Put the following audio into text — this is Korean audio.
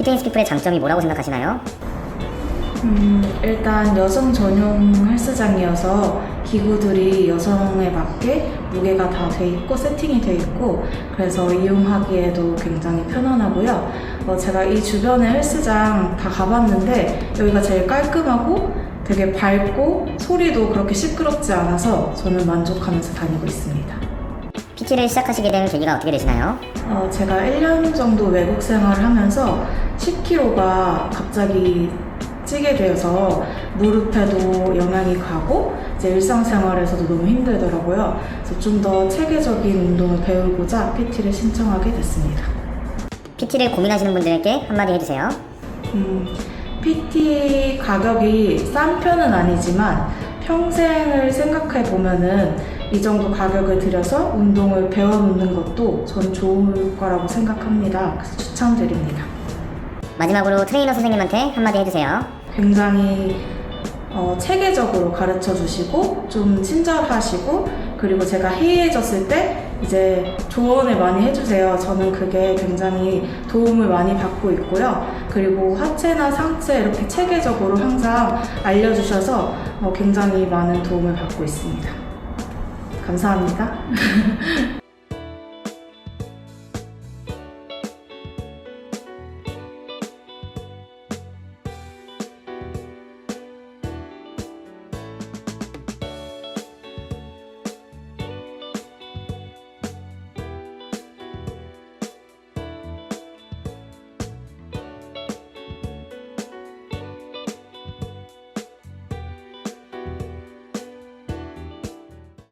피트니스 피플의 장점이 뭐라고 생각하시나요? 음, 일단 여성 전용 헬스장이어서 기구들이 여성에 맞게 무게가 다 돼 있고 세팅이 돼 있고 그래서 이용하기에도 굉장히 편안하고요. 어, 제가 이 주변의 헬스장 다 가봤는데 여기가 제일 깔끔하고 되게 밝고 소리도 그렇게 시끄럽지 않아서 저는 만족하면서 다니고 있습니다. PT를 시작하시게 된 계기가 어떻게 되시나요? 어, 제가 1년 정도 외국 생활을 하면서 10kg가 갑자기 찌게 되어서 무릎에도 영향이 가고 이제 일상생활에서도 너무 힘들더라고요. 그래서 좀 더 체계적인 운동을 배우고자 PT를 신청하게 됐습니다. PT를 고민하시는 분들에게 한마디 해주세요. 음, PT 가격이 싼 편은 아니지만 평생을 생각해 보면은 이 정도 가격을 들여서 운동을 배워놓는 것도 전 좋을 거라고 생각합니다. 그래서 추천드립니다. 마지막으로 트레이너 선생님한테 한마디 해주세요. 굉장히 어, 체계적으로 가르쳐 주시고 좀 친절하시고 그리고 제가 해이해졌을 때 이제 조언을 많이 해주세요. 저는 그게 굉장히 도움을 많이 받고 있고요. 그리고 하체나 상체 이렇게 체계적으로 항상 알려주셔서 어, 굉장히 많은 도움을 받고 있습니다. 감사합니다.